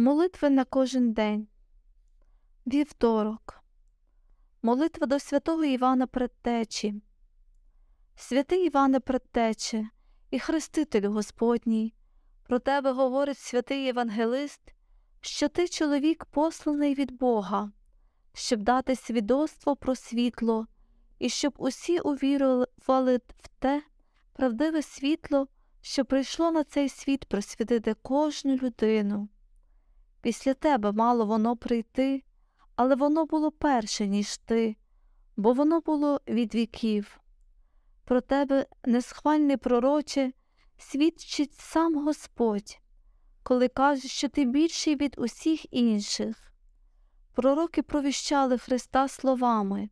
Молитви на кожен день. Вівторок. Молитва до святого Івана Предтечі. Святий Іване Предтече і Хрестителю Господній, про тебе говорить святий Євангелист, що ти чоловік посланий від Бога, щоб дати свідоцтво про світло, і щоб усі увірували в те правдиве світло, що прийшло на цей світ просвітити кожну людину. Після тебе мало воно прийти, але воно було перше, ніж ти, бо воно було від віків. Про тебе, несхвальний пророче, свідчить сам Господь, коли каже, що ти більший від усіх інших. Пророки провіщали Христа словами,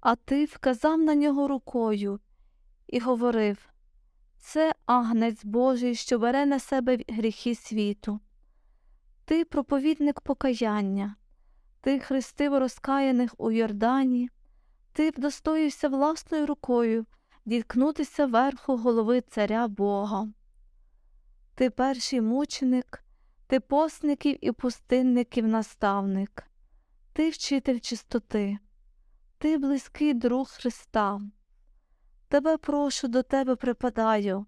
а ти вказав на нього рукою і говорив це агнець Божий, що бере на себе гріхи світу. Ти проповідник покаяння, ти хрестив розкаяних у Йордані, ти вдостоївся власною рукою діткнутися верху голови царя Бога. Ти перший мученик, ти постників і пустинників наставник, ти вчитель чистоти, ти близький друг Христа. Тебе прошу до тебе припадаю,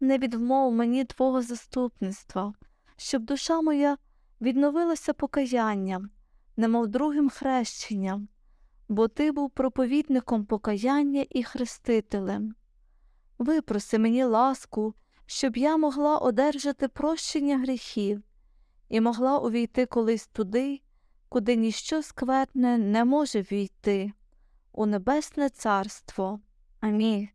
не відмов мені Твого заступництва, щоб душа моя відновилася покаянням, немов другим хрещенням, бо ти був проповідником покаяння і хрестителем. Випроси мені ласку, щоб я могла одержати прощення гріхів і могла увійти колись туди, куди ніщо скверне не може війти, у Небесне Царство. Амінь.